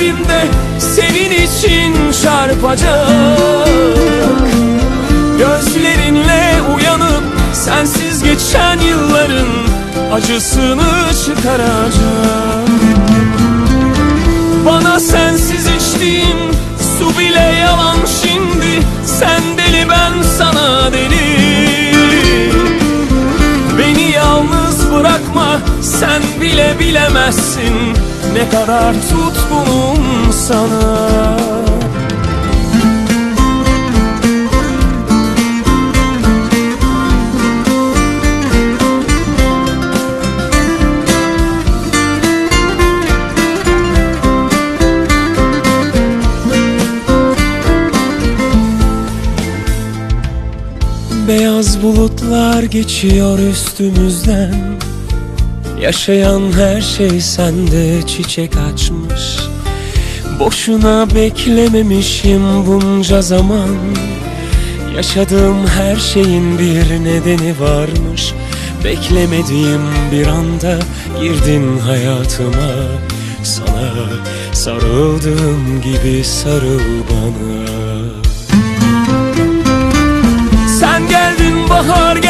kalbimde Senin için çarpacak. Gözlerinle uyanıp Sensiz geçen yılların Acısını çıkaracak. Bana sensiz içtiğim Su bile yalan şimdi Sen sen bile bilemezsin Ne kadar tutkunum sana. Beyaz bulutlar geçiyor üstümüzden Yaşayan her şey sende çiçek açmış. Boşuna beklememişim bunca zaman. Yaşadığım her şeyin bir nedeni varmış. Beklemediğim bir anda girdin hayatıma. Sana sarıldığım gibi sarıl bana. Sen geldin bahar Bundan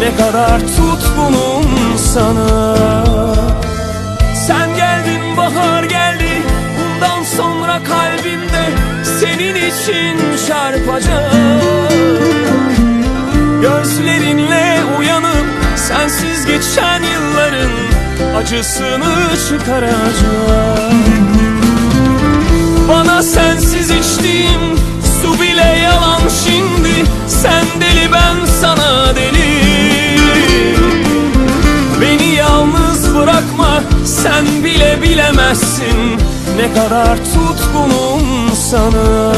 Ne kadar tutkunum sana. Sen geldin bahar geldi. Bundan sonra kalbimde Senin için çarpacak. Gözlerinle uyanıp Sensiz geçen yılların Acısını çıkaracak bilemezsin. Ne kadar tutkunum sana